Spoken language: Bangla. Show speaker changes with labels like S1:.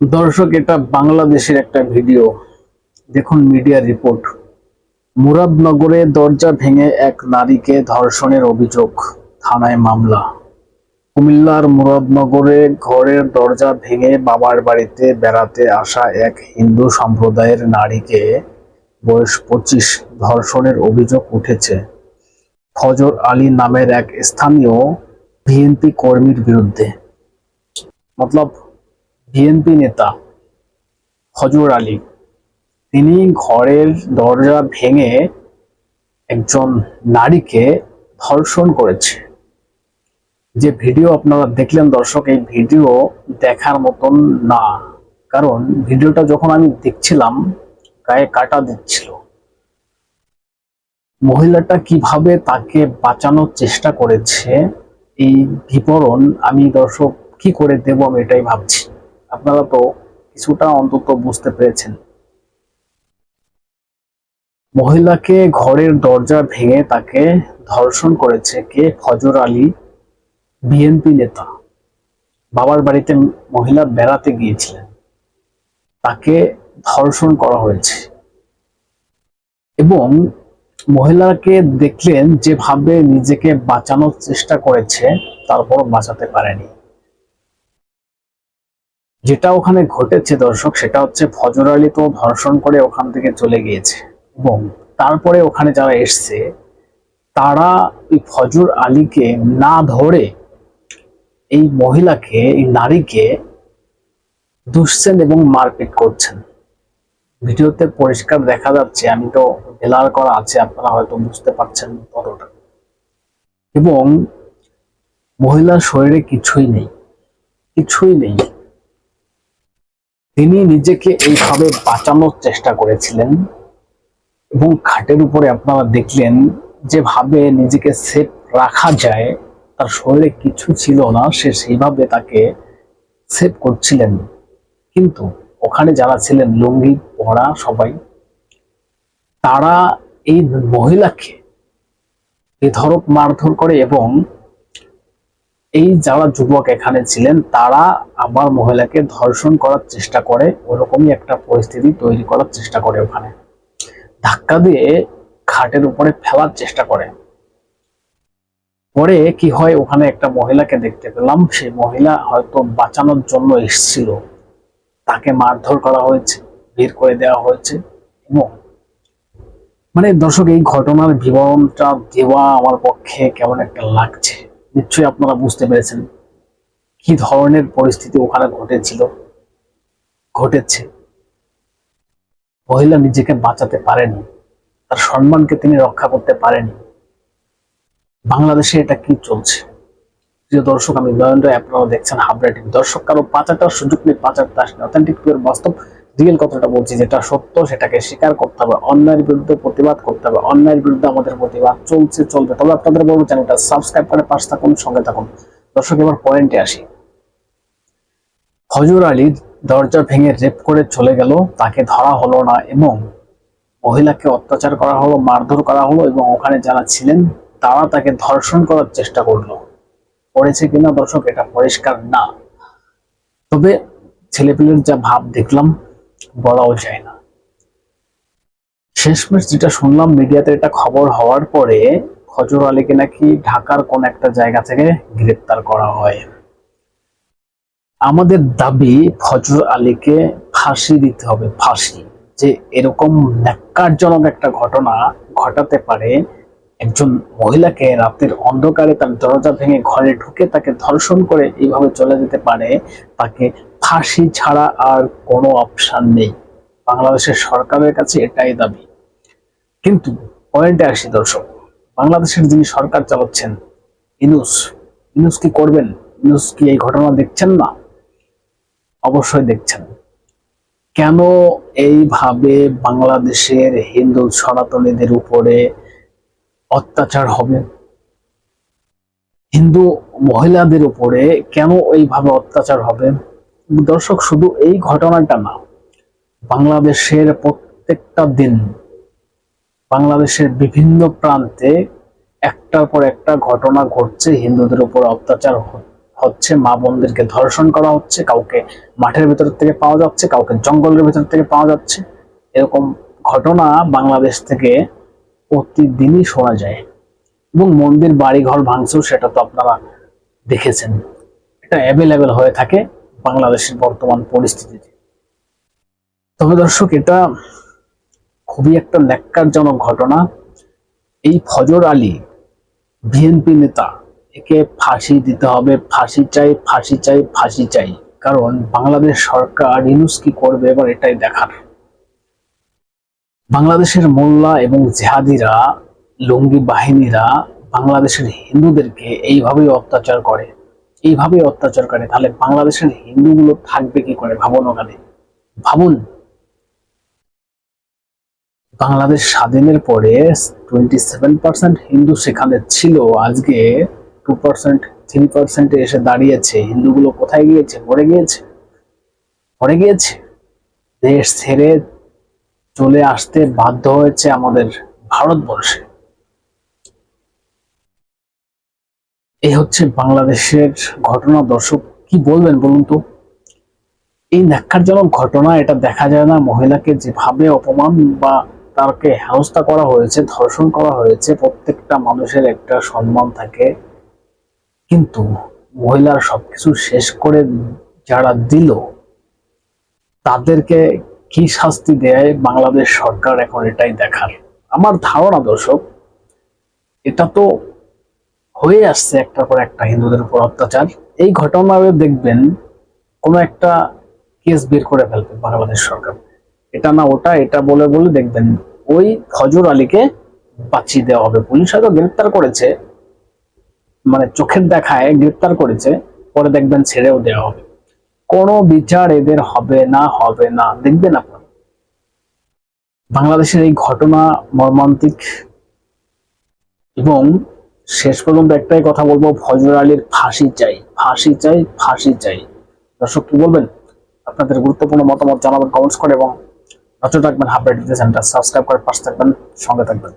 S1: দর্শক, এটা বাংলাদেশের একটা ভিডিও। দেখুন মিডিয়া রিপোর্ট। মুরাদনগরে দরজা ভেঙে এক নারীকে ধর্ষণের অভিযোগ। থানায় মামলা। কুমিল্লার মুরাদনগরে ঘরের দরজা ভেঙে বাবার বাড়িতে বেড়াতে আসা এক হিন্দু সম্প্রদায়ের নারীকে বয়স পঁচিশ ধর্ষণের অভিযোগ উঠেছে। ফজর আলী নামের এক স্থানীয় বিএনপি কর্মীর বিরুদ্ধে। মতলব, বিএনপি নেতা হজর আলী, তিনি ঘরের দরজা ভেঙে একজন নারীকে ধর্ষণ করেছে। যে ভিডিও আপনারা দেখলেন দর্শক, এই ভিডিও দেখার মতন না। কারণ ভিডিওটা যখন আমি দেখছিলাম, গায়ে কাটা দিচ্ছিল। মহিলাটা কীভাবে তাকে বাঁচানোর চেষ্টা করেছে, এই বিবরণ আমি দর্শক কি করে দেব আমি এটাই ভাবছি। আপনারা তো কিছুটা অন্তত বুঝতে পেরেছেন। মহিলাকে ঘরের দরজা ভেঙে তাকে ধর্ষণ করেছে কে? ফজর আলী। বিএনপি নেতা বাবার বাড়িতে মহিলা বেড়াতে গিয়েছিলেন। তাকে ধর্ষণ করা হয়েছে। এবং মহিলাকে দেখলেন যেভাবে নিজেকে বাঁচানোর চেষ্টা করেছে তারপর বাঁচাতে পারেনি। যেটা ওখানে ঘটেছে দর্শক, সেটা হচ্ছে ফজর আলী তো ধর্ষণ করে ওখান থেকে চলে গিয়েছে। এবং তারপরে ওখানে যারা এসছে, তারা ওই ফজর আলীকে না ধরে এই মহিলাকে, এই নারীকে দুষছেন এবং মারপিট করছেন। ভিডিওতে পরিষ্কার দেখা যাচ্ছে, আমি তো ব্লার করা আছে, আপনারা হয়তো বুঝতে পারছেন ততটা। এবং মহিলার শরীরে কিছুই নেই কিছুই নেই। তিনি নিজেকে এইভাবে বাঁচানোর চেষ্টা করেছিলেন এবং খাটের উপরে আপনারা দেখলেন, যেভাবে নিজেকে সেফ রাখা যায় তার শরীরে কিছু ছিল না, সে সেইভাবে তাকে সেভ করছিলেন। কিন্তু ওখানে যারা ছিলেন, লুঙ্গি, পরা সবাই, তারা এই মহিলাকে বেধরক মারধর করে এবং এই যারা যুবক এখানে ছিলেন, তারা আবার মহিলাকে ধর্ষণ করার চেষ্টা করে, ওরকমই একটা পরিস্থিতি তৈরি করার চেষ্টা করে ওখানে। ধাক্কা দিয়ে খাটের উপরে ফেলার চেষ্টা করে। পরে কি হয়, ওখানে একটা মহিলাকে দেখতে পেলাম। সেই মহিলা হয়তো বাঁচানোর জন্য এসেছিল। তাকে মারধর করা হয়েছে, বের করে দেওয়া হয়েছে। এবং মানে দর্শক, এই ঘটনার বিবরণটা দেওয়া আমার পক্ষে কেমন একটা লাগছে। নিশ্চয়ই আপনারা বুঝতে পেরেছেন কি ধরনের পরিস্থিতি ওখানে ঘটেছিল, ঘটেছে। মহিলা নিজেকে বাঁচাতে পারেনি, তার সম্মানকে তিনি রক্ষা করতে পারেনি। বাংলাদেশে এটা কি চলছে? প্রিয় দর্শক, আমি নয়ন রায় আপনারা দেখছেন হাবড়া টিভি দর্শক। কারও পাচারটার সুযোগ নেই পাচারটা আসেনি অথেন্টিক পিওর বাস্তব। রিয়েল কথাটা বলছি, যেটা সত্য, সেটাকে স্বীকার করতে হবে। অন্যায়ের বিরুদ্ধে প্রতিবাদ করতে হবে। অন্যায়ের বিরুদ্ধে আমাদের প্রতিবাদ চলছে, চলবে। তবে আপনাদের বলব চ্যানেলটা সাবস্ক্রাইব করে পাশে থাকুন, সঙ্গে থাকুন। দর্শক, এবার পয়েন্টে আসি। হজর আলী দরজা ভেঙে রেপ করে চলে গেল। তাকে ধরা হলো না, এবং মহিলাকে অত্যাচার করা হলো, মারধর করা হলো, এবং ওখানে যারা ছিলেন তারা তাকে ধর্ষণ করার চেষ্টা করল। করেছে কিনা দর্শক, এটা পরিষ্কার না। তবে ছেলেপিলের যা ভাব দেখলাম, বলাও যায় না। শেষমেশ যেটা শুনলাম মিডিয়াতে, এটা খবর হওয়ার পরে ফজর আলীকে নাকি ঢাকার কোন একটা জায়গা থেকে গ্রেপ্তার করা হয়। আমাদের দাবি ফজর আলীকে ফাঁসি দিতে হবে, ফাঁসি। যে এরকম ন্যাক্কারজনক একটা ঘটনা ঘটাতে পারে একজন মহিলাকে রাতের অন্ধকারে তার দরজা ভেঙে ঘরে ঢুকে তাকে ধর্ষণ করে এইভাবে চলে যেতে পারে, তাকে ফাঁসি ছাড়া আর কোনো অপশন নেই। বাংলাদেশের সরকারের কাছে এটাই দাবি। কিন্তু পয়েন্টে আসি দর্শক, বাংলাদেশের যিনি সরকার চালাচ্ছেন, ইনুস ইনুস কি করবেন? ইনুস কি এই ঘটনা দেখছেন না? অবশ্যই দেখছেন। কেন এইভাবে বাংলাদেশের হিন্দু সনাতনীদের উপরে অত্যাচার হবে। হিন্দু মহিলাদের উপরে কেন এইভাবে অত্যাচার হবে? দর্শক, শুধু এই ঘটনাটা না, বাংলাদেশের প্রত্যেকটা দিন বাংলাদেশের বিভিন্ন প্রান্তে একটার পর একটা ঘটনা ঘটছে, হিন্দুদের উপর অত্যাচার হচ্ছে, মা বোনদেরকে ধর্ষণ করা হচ্ছে, কাউকে মাঠের ভেতর থেকে পাওয়া যাচ্ছে, কাউকে জঙ্গলের ভেতর থেকে পাওয়া যাচ্ছে। এরকম ঘটনা বাংলাদেশ থেকে প্রতিদিনই শোনা যায়। এবং মন্দির, বাড়িঘর ভাঙছেও সেটা তো আপনারা দেখেছেন। এটা অ্যাভেলেবেল হয়ে থাকে বাংলাদেশের বর্তমান পরিস্থিতিতে। তবে দর্শক, এটা খুবই একটা ন্যাক্কারজনক ঘটনা। এই ফজর আলী বিএনপি নেতা, একে ফাঁসি দিতে হবে, ফাঁসি চাই ফাঁসি চাই ফাঁসি চাই। কারণ বাংলাদেশ সরকার ইনুস কি করবে, এবার এটাই দেখার। বাংলাদেশের মোল্লা এবং জেহাদিরা, লঙ্গি বাহিনীরা বাংলাদেশের হিন্দুদেরকে এইভাবেই অত্যাচার করে। এইভাবেই অত্যাচার করে। তাহলে বাংলাদেশের হিন্দুগুলো থাকবে কি করে? ভাবুন ওখানে। ভাবুন। বাংলাদেশ স্বাধীনের পরে টোয়েন্টি সেভেন পার্সেন্ট হিন্দু সেখানে ছিল। আজকে টু পার্সেন্ট থ্রি পার্সেন্টে এসে দাঁড়িয়েছে। হিন্দুগুলো কোথায় গিয়েছে? মরে গিয়েছে? মরে গিয়েছে? দেশ ছেড়ে চলে আসতে বাধ্য হয়েছে আমাদের ভারতবর্ষে। এই হচ্ছে বাংলাদেশের ঘটনা। দর্শক, কি বলবেন বলুন তো? এই ন্যাক্কারজনক ঘটনা, এটা দেখা যায় না। মহিলাকে যেভাবে অপমান বা তাকে হেনস্থা করা হয়েছে, ধর্ষণ করা হয়েছে, প্রত্যেকটা মানুষের একটা সম্মান থাকে। কিন্তু মহিলার সবকিছু শেষ করে যারা দিল, তাদেরকে কি শাস্তি দেয় বাংলাদেশ সরকার এখন এটাই দেখার? আমার ধারণা দর্শক, এটা তো হয়ে আসছে একটার পর একটা হিন্দুদের উপর অত্যাচার। এই ঘটনায় দেখবেন কোনো একটা কেস বের করে ফেলবে বাংলাদেশ সরকার। এটা না ওটা, এটা বলে বলে দেখবেন ওই ফজর আলীকে বাঁচিয়ে দেওয়া হবে। পুলিশ হয়তো গ্রেপ্তার করেছে মানে চোখের দেখায় গ্রেপ্তার করেছে, পরে দেখবেন ছেড়েও দেওয়া হবে। কোনো বিচার এদের হবে না হবে না। দেখবেন আপনার। বাংলাদেশের এই ঘটনা মর্মান্তিক এবং শেষ পর্যন্ত একটাই কথা বলব ফজর আলীর ফাঁসি চাই ফাঁসি চাই ফাঁসি চাই। দর্শক, কি বলবেন? আপনাদের গুরুত্বপূর্ণ মতামত জানাবেন কমেন্টস করে এবং নজর রাখবেন হাফ রেডিও সেন্টার। সাবস্ক্রাইব করে পাশে থাকবেন, সঙ্গে থাকবেন।